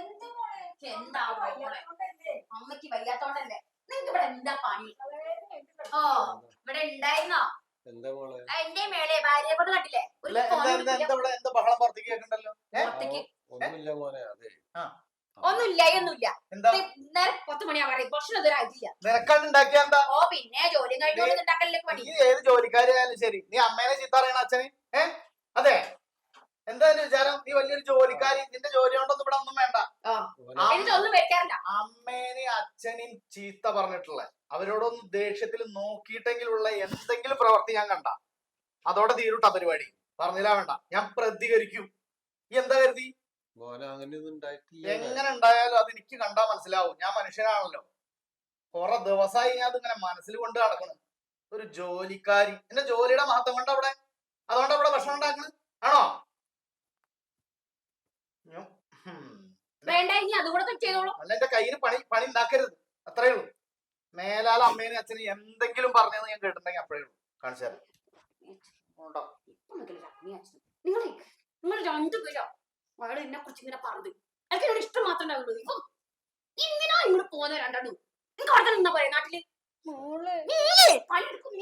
എന്ത് മോളെ? മോളെ? അമ്മയ്ക്ക് വയ്യാത്തോണ്ടല്ലേ. നിങ്ങക്ക് ഇവിടെ എന്താ പണി? ഓ ഇവിടെ ഉണ്ടായിരുന്നോ? മോളെ? എന്റെ മേലെ ഭാര്യയെ കൊണ്ട് കണ്ടില്ലേ? ഒന്നുമില്ല മോനെ അതെ. ആ. ഒന്നുമില്ല പത്ത് മണിയാ പറയും ഭക്ഷണം ഇതുവരെ ആയിട്ടില്ല. ഓ പിന്നെ ജോലി കഴിഞ്ഞോണ്ട് പണി. ഏത് ജോലിക്കാരായാലും ശരി. നീ അമ്മേനെ ചീത്ത അറിയണ അച്ഛനെ? ഏ? അതെ. എന്താ വിചാരം? നീ വലിയൊരു ജോലിക്കാരി നിന്റെ ജോലി കൊണ്ടൊന്നും ഇവിടെ ഒന്നും വേണ്ട. അമ്മേനെ അച്ഛനും എന്നിട്ട് ഒന്നും വെക്കാറില്ല. അമ്മേനെയും അച്ഛനെയും ചീത്ത പറഞ്ഞിട്ടുള്ള അവരോടൊന്നും ദേഷ്യത്തിൽ നോക്കിയിട്ടെങ്കിലുള്ള എന്തെങ്കിലും പ്രവർത്തി ഞാൻ കണ്ട. അതോടെ തീരുട്ട പരിപാടി. പറഞ്ഞില്ല വേണ്ട. ഞാൻ പ്രതികരിക്കും. നീ എന്താ കരുതി? എങ്ങനെ ഉണ്ടായാലും അത് എനിക്ക് കണ്ടാ മനസ്സിലാവും. ഞാൻ മനുഷ്യനാണല്ലോ. കുറെ ദിവസമായി ഞാൻ അതിങ്ങനെ മനസ്സിൽ കൊണ്ട് നടക്കണം. ഒരു ജോലിക്കാരി. എന്റെ ജോലിയുടെ മഹത്വം കൊണ്ട് അവിടെ അതുകൊണ്ട് അവിടെ ഭക്ഷണം ഉണ്ടാക്കണത് വേണ്ട ഇനി അതുകൂടെ ചെയ്തോളൂ. അല്ല എന്റെ കയ്യിൽ പണി പണി ഉണ്ടാക്കരുത്. അത്രേ ഉള്ളൂ. മേലാൽ അമ്മേനും അച്ഛനും എന്തെങ്കിലും പറഞ്ഞെന്ന് ഞാൻ കേട്ടിട്ടുണ്ടെങ്കിൽ അപ്പോഴേ ഉള്ളൂ. കാണിച്ചു തരാം? നിങ്ങൾ നിങ്ങൾ രണ്ടുപേരോ അയാൾ എന്നെ കുറിച്ച് ഇങ്ങനെ പറഞ്ഞത് എനിക്ക് എന്നോട് ഇഷ്ടം മാത്രമേ ഉണ്ടാവുള്ളൂ. ഇപ്പം ഇങ്ങനെ ഇങ്ങോട്ട് പോകുന്ന രണ്ടെണ്ണു. നിങ്ങൾക്ക് അവിടെ നിന്നാ പറയാ നാട്ടിൽ? പണിയെടുക്കും.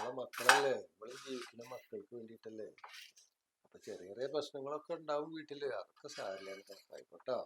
നമ്മളെ മക്കളല്ലേ? നമ്മൾ ജീവിക്കുന്ന മക്കൾക്ക് വേണ്ടിയിട്ടല്ലേ അപ്പൊ ചെറിയ ചെറിയ പ്രശ്നങ്ങളൊക്കെ ഉണ്ടാവും വീട്ടിൽ. അതൊക്കെ സാരില്ല ആയിക്കോട്ടോ.